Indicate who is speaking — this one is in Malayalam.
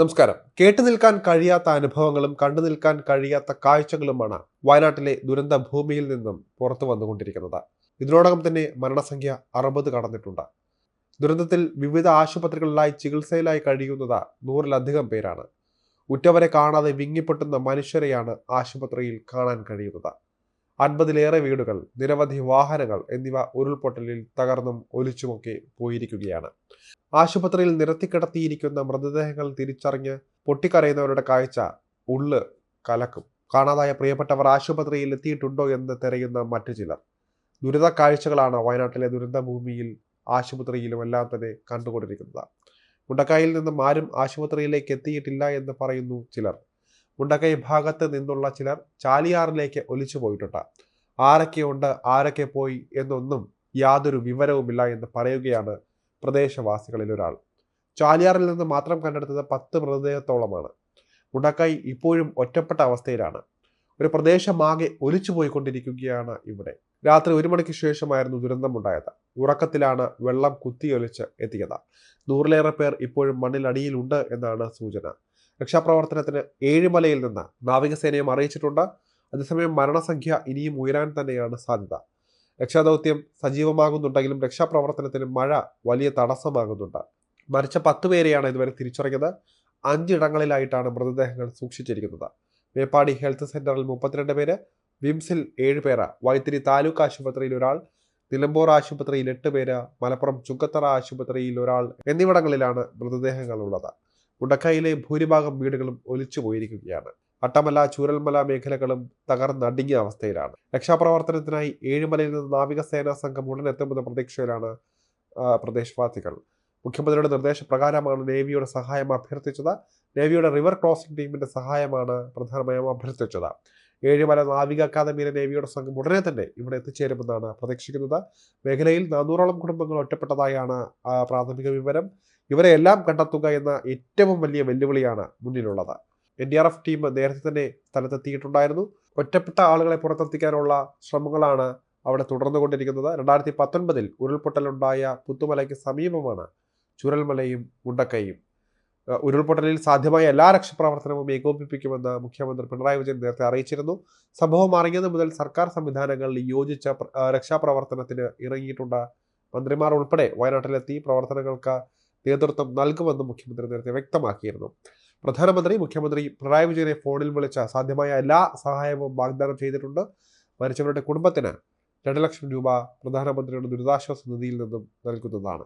Speaker 1: നമസ്കാരം. കേട്ടു നിൽക്കാൻ കഴിയാത്ത അനുഭവങ്ങളും കണ്ടു നിൽക്കാൻ കഴിയാത്ത കാഴ്ചകളുമാണ് വയനാട്ടിലെ ദുരന്ത ഭൂമിയിൽ നിന്നും പുറത്തു വന്നുകൊണ്ടിരിക്കുന്നത്. ഇതിനോടകം തന്നെ മരണസംഖ്യ അറുപത് കടന്നിട്ടുണ്ട്. ദുരന്തത്തിൽ വിവിധ ആശുപത്രികളിലായി ചികിത്സയിലായി കഴിയുന്നത് നൂറിലധികം പേരാണ്. ഉറ്റവരെ കാണാതെ വിങ്ങിപ്പൊട്ടുന്ന മനുഷ്യരെയാണ് ആശുപത്രിയിൽ കാണാൻ കഴിയുന്നത്. അൻപതിലേറെ വീടുകൾ നിരവധി വാഹനങ്ങൾ എന്നിവ ഉരുൾപൊട്ടലിൽ തകർന്നും ഒലിച്ചുമൊക്കെ പോയിരിക്കുകയാണ്. ആശുപത്രിയിൽ നിരത്തിക്കിടത്തിയിരിക്കുന്ന മൃതദേഹങ്ങൾ തിരിച്ചറിഞ്ഞ് പൊട്ടിക്കരയുന്നവരുടെ കാഴ്ച ഉള്ള് കലക്കും. കാണാതായ പ്രിയപ്പെട്ടവർ ആശുപത്രിയിൽ എത്തിയിട്ടുണ്ടോ എന്ന് തിരയുന്ന മറ്റു ചിലർ. ദുരിത കാഴ്ചകളാണ് വയനാട്ടിലെ ദുരന്തഭൂമിയിൽ ആശുപത്രിയിലും എല്ലാം തന്നെ കണ്ടുകൊണ്ടിരിക്കുന്നത്. മുണ്ടക്കായിൽ നിന്നും ആരും ആശുപത്രിയിലേക്ക് എത്തിയിട്ടില്ല എന്ന് പറയുന്നു ചിലർ. മുണ്ടക്കൈ ഭാഗത്ത് നിന്നുള്ള ചിലർ ചാലിയാറിലേക്ക് ഒലിച്ചു പോയിട്ടുണ്ട്. ആരൊക്കെ ഉണ്ട് ആരൊക്കെ പോയി എന്നൊന്നും യാതൊരു വിവരവുമില്ല എന്ന് പറയുകയാണ് പ്രദേശവാസികളിൽ ഒരാൾ. ചാലിയാറിൽ നിന്ന് മാത്രം കണ്ടെടുത്തത് പത്ത് മൃതദേഹത്തോളമാണ്. മുണ്ടക്കൈ ഇപ്പോഴും ഒറ്റപ്പെട്ട അവസ്ഥയിലാണ്. ഒരു പ്രദേശമാകെ ഒലിച്ചു പോയിക്കൊണ്ടിരിക്കുകയാണ് ഇവിടെ. രാത്രി ഒരു മണിക്ക് ശേഷമായിരുന്നു ദുരന്തമുണ്ടായത്. ഉറക്കത്തിലാണ് വെള്ളം കുത്തിയൊലിച്ച് എത്തിയത്. നൂറിലേറെ പേർ ഇപ്പോഴും മണ്ണിലടിയിലുണ്ട് എന്നാണ് സൂചന. രക്ഷാപ്രവർത്തനത്തിന് ഏഴിമലയിൽ നിന്ന് നാവികസേനയും അറിയിച്ചിട്ടുണ്ട്. അതേസമയം മരണസംഖ്യ ഇനിയും ഉയരാൻ തന്നെയാണ് സാധ്യത. രക്ഷാദൗത്യം സജീവമാകുന്നുണ്ടെങ്കിലും രക്ഷാപ്രവർത്തനത്തിന് മഴ വലിയ തടസ്സമാകുന്നുണ്ട്. മരിച്ച പത്ത് പേരെയാണ് ഇതുവരെ തിരിച്ചറിഞ്ഞത്. അഞ്ചിടങ്ങളിലായിട്ടാണ് മൃതദേഹങ്ങൾ സൂക്ഷിച്ചിരിക്കുന്നത്. മേപ്പാടി ഹെൽത്ത് സെന്ററിൽ മുപ്പത്തിരണ്ട് പേര് വിംസിൽ ഏഴ് പേര് വൈത്തിരി താലൂക്ക് ആശുപത്രിയിൽ ഒരാൾ നിലമ്പൂർ ആശുപത്രിയിൽ എട്ട് പേര് മലപ്പുറം ചുങ്കത്തറ ആശുപത്രിയിൽ ഒരാൾ എന്നിവിടങ്ങളിലാണ് മൃതദേഹങ്ങൾ ഉള്ളത് മുണ്ടക്കയിലെ ഭൂരിഭാഗം വീടുകളും ഒലിച്ചു പോയിരിക്കുകയാണ്. അട്ടമല ചൂരൽമല മേഖലകളും തകർന്നടിഞ്ഞ അവസ്ഥയിലാണ്. രക്ഷാപ്രവർത്തനത്തിനായി ഏഴുമലയിൽ നിന്ന് നാവികസേനാ സംഘം ഉടൻ എത്തുമെന്ന പ്രതീക്ഷയിലാണ് പ്രദേശവാസികൾ. മുഖ്യമന്ത്രിയുടെ നിർദ്ദേശപ്രകാരമാണ് നേവിയുടെ സഹായം അഭ്യർത്ഥിച്ചത്. നേവിയുടെ റിവർ ക്രോസിംഗ് ടീമിന്റെ സഹായമാണ് പ്രധാനമായും അഭ്യർത്ഥിച്ചത്. ഏഴുമല നാവിക അക്കാദമിയിലെ നേവിയുടെ സംഘം ഉടനെ തന്നെ ഇവിടെ എത്തിച്ചേരുമെന്നാണ് പ്രതീക്ഷിക്കുന്നത്. മേഖലയിൽ നാനൂറോളം കുടുംബങ്ങൾ ഒറ്റപ്പെട്ടതായാണ് പ്രാഥമിക വിവരം. ഇവരെ എല്ലാം കണ്ടെത്തുക എന്ന ഏറ്റവും വലിയ വെല്ലുവിളിയാണ് മുന്നിലുള്ളത്. N D R F team നേരത്തെ തന്നെ സ്ഥലത്തെത്തിയിട്ടുണ്ടായിരുന്നു. ഒറ്റപ്പെട്ട ആളുകളെ പുറത്തെത്തിക്കാനുള്ള ശ്രമങ്ങളാണ് അവിടെ തുടർന്നുകൊണ്ടിരിക്കുന്നത്. രണ്ടായിരത്തി പത്തൊൻപതിൽ ഉരുൾപൊട്ടലുണ്ടായ പുത്തുമലയ്ക്ക് സമീപമാണ് ചുരൽമലയും മുണ്ടക്കയും. ഉരുൾപൊട്ടലിൽ സാധ്യമായ എല്ലാ രക്ഷാപ്രവർത്തനവും ഏകോപിപ്പിക്കുമെന്ന് മുഖ്യമന്ത്രി പിണറായി വിജയൻ നേരത്തെ അറിയിച്ചിരുന്നു. സംഭവം അറിഞ്ഞത് മുതൽ സർക്കാർ സംവിധാനങ്ങളിൽ യോജിച്ച രക്ഷാപ്രവർത്തനത്തിന് ഇറങ്ങിയിട്ടുണ്ട്. മന്ത്രിമാർ ഉൾപ്പെടെ വയനാട്ടിലെത്തി പ്രവർത്തനങ്ങൾക്ക് നേതൃത്വം നൽകുമെന്ന് മുഖ്യമന്ത്രി നേരത്തെ വ്യക്തമാക്കിയിരുന്നു. പ്രധാനമന്ത്രി മുഖ്യമന്ത്രി പിണറായി വിജയനെ ഫോണിൽ വിളിച്ച സാധ്യമായ എല്ലാ സഹായവും വാഗ്ദാനം ചെയ്തിട്ടുണ്ട്. മരിച്ചവരുടെ കുടുംബത്തിന് രണ്ട് ലക്ഷം രൂപ പ്രധാനമന്ത്രിയുടെ ദുരിതാശ്വാസ നിധിയിൽ നിന്നും നൽകുന്നതാണ്.